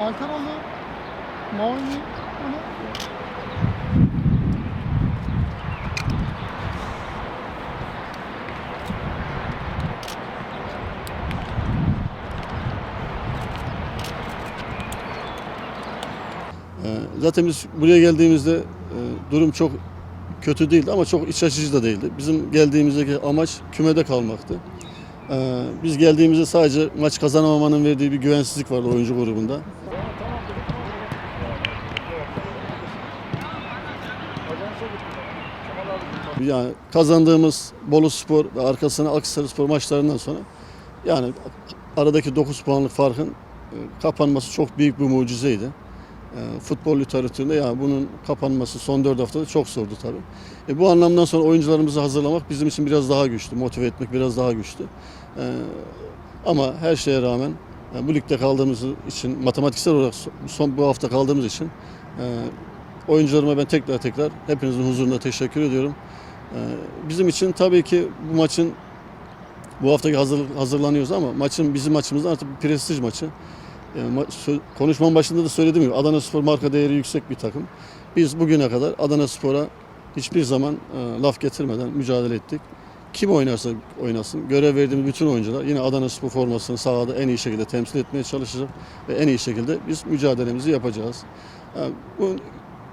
Ankaralı Mavi ee, Zaten biz buraya geldiğimizde e, durum çok kötü değildi ama çok iç açıcı da değildi. Bizim geldiğimizdeki amaç kümede kalmaktı. Ee, biz geldiğimizde sadece maç kazanamamanın verdiği bir güvensizlik vardı oyuncu grubunda. Yani kazandığımız Bolu Spor ve arkasına Akhisar Spor maçlarından sonra yani aradaki 9 puanlık farkın e, kapanması çok büyük bir mucizeydi. E, Futbol literatüründe yani bunun kapanması son 4 haftada çok zordu tabii. E, bu anlamdan sonra oyuncularımızı hazırlamak bizim için biraz daha güçlü, motive etmek biraz daha güçlü. E, ama her şeye rağmen e, bu ligde kaldığımız için, matematiksel olarak son bu hafta kaldığımız için e, oyuncularıma ben tekrar tekrar hepinizin huzurunda teşekkür ediyorum. E, bizim için tabii ki bu maçın bu haftaki hazır, hazırlanıyoruz ama maçın bizim maçımızda artık bir prestij maçı. Sö- konuşmamın başında da söylediğim gibi Adana Spor marka değeri yüksek bir takım. Biz bugüne kadar Adana Spor'a hiçbir zaman e, laf getirmeden mücadele ettik. Kim oynarsa oynasın, görev verdiğimiz bütün oyuncular yine Adana Spor formasını sahada en iyi şekilde temsil etmeye çalışacak ve en iyi şekilde biz mücadelemizi yapacağız. Yani bu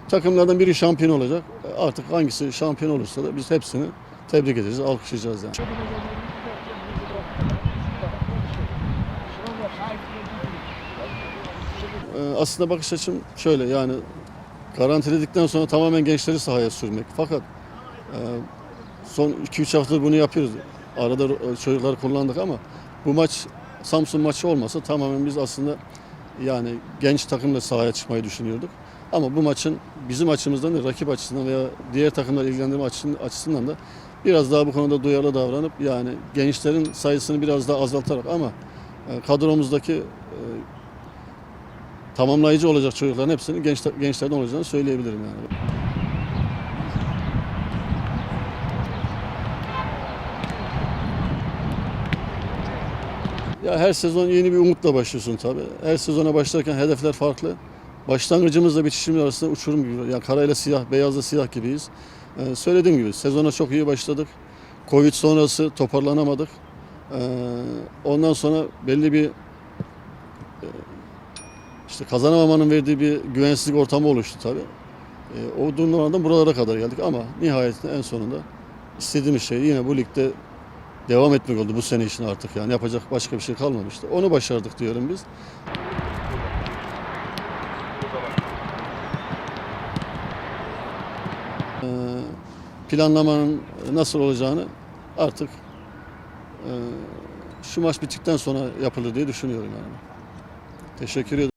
takımlardan biri şampiyon olacak. Artık hangisi şampiyon olursa da biz hepsini tebrik edeceğiz, alkışlayacağız yani. Ee, aslında bakış açım şöyle yani garantiledikten sonra tamamen gençleri sahaya sürmek. Fakat e, son 2-3 haftadır bunu yapıyoruz. Arada ro- çocukları kullandık ama bu maç Samsun maçı olmasa tamamen biz aslında yani genç takımla sahaya çıkmayı düşünüyorduk. Ama bu maçın bizim açımızdan da rakip açısından veya diğer takımlar ilgilendirme açısından, da biraz daha bu konuda duyarlı davranıp yani gençlerin sayısını biraz daha azaltarak ama e, kadromuzdaki e, tamamlayıcı olacak çocukların hepsinin genç, gençlerden olacağını söyleyebilirim yani. Ya her sezon yeni bir umutla başlıyorsun tabii. Her sezona başlarken hedefler farklı. Başlangıcımızla bitişimiz arasında uçurum gibi. Yani karayla siyah, beyazla siyah gibiyiz. Ee, söylediğim gibi sezona çok iyi başladık. Covid sonrası toparlanamadık. Ee, ondan sonra belli bir e, işte kazanamamanın verdiği bir güvensizlik ortamı oluştu tabii. Ee, o durumlardan buralara kadar geldik ama nihayetinde en sonunda istediğimiz şey yine bu ligde devam etmek oldu bu sene için artık yani yapacak başka bir şey kalmamıştı. Onu başardık diyorum biz. Ee, planlamanın nasıl olacağını artık e, şu maç bittikten sonra yapılır diye düşünüyorum yani. Teşekkür ederim.